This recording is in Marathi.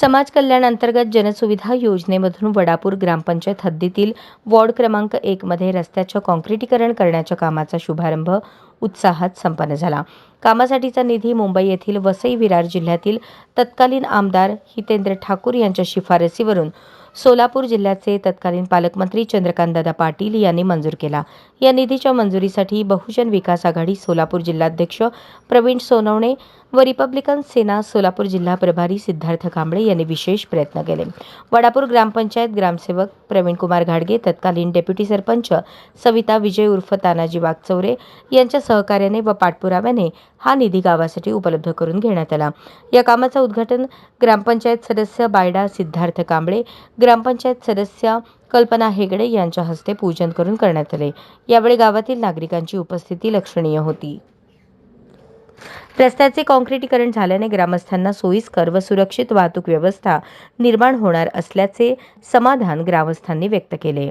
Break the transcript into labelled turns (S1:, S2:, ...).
S1: समाज कल्याण अंतर्गत जनसुविधा योजनेमधून वडापूर ग्रामपंचायत हद्दीतील वॉर्ड क्रमांक एकमध्ये रस्त्याचं काँक्रिटीकरण करण्याच्या कामाचा शुभारंभ उत्साहात संपन्न झाला. कामासाठीचा निधी मुंबई येथील वसई विरार जिल्ह्यातील तत्कालीन आमदार हितेंद्र ठाकूर यांच्या शिफारसीवरून सोलापूर जिल्ह्याचे तत्कालीन पालकमंत्री चंद्रकांतदादा पाटील यांनी मंजूर केला. या निधीच्या मंजुरीसाठी बहुजन विकास आघाडी सोलापूर जिल्हाध्यक्ष प्रवीण सोनवणे व रिपब्लिकन सेना सोलापूर जिल्हा प्रभारी सिद्धार्थ कांबळे यांनी विशेष प्रयत्न केले. वडापूर ग्रामपंचायत ग्रामसेवक प्रवीणकुमार घाडगे तत्कालीन डेप्युटी सरपंच सविता विजय उर्फ तानाजी वागचौरे यांच्या सहकार्याने व पाठपुराव्याने हा निधी गावासाठी उपलब्ध करून घेण्यात आला. या कामाचं उद्घाटन ग्रामपंचायत सदस्य बायडा सिद्धार्थ कांबळे ग्रामपंचायत सदस्य कल्पना हेगडे यांच्या हस्ते पूजन करून करण्यात आले. यावेळी गावातील नागरिकांची उपस्थिती लक्षणीय होती. रस्त्याचे काँक्रीटीकरण झाल्याने ग्रामस्थांना सोयीस्कर व सुरक्षित वाहतूक व्यवस्था निर्माण होणार असल्याचे समाधान ग्रामस्थांनी व्यक्त केले.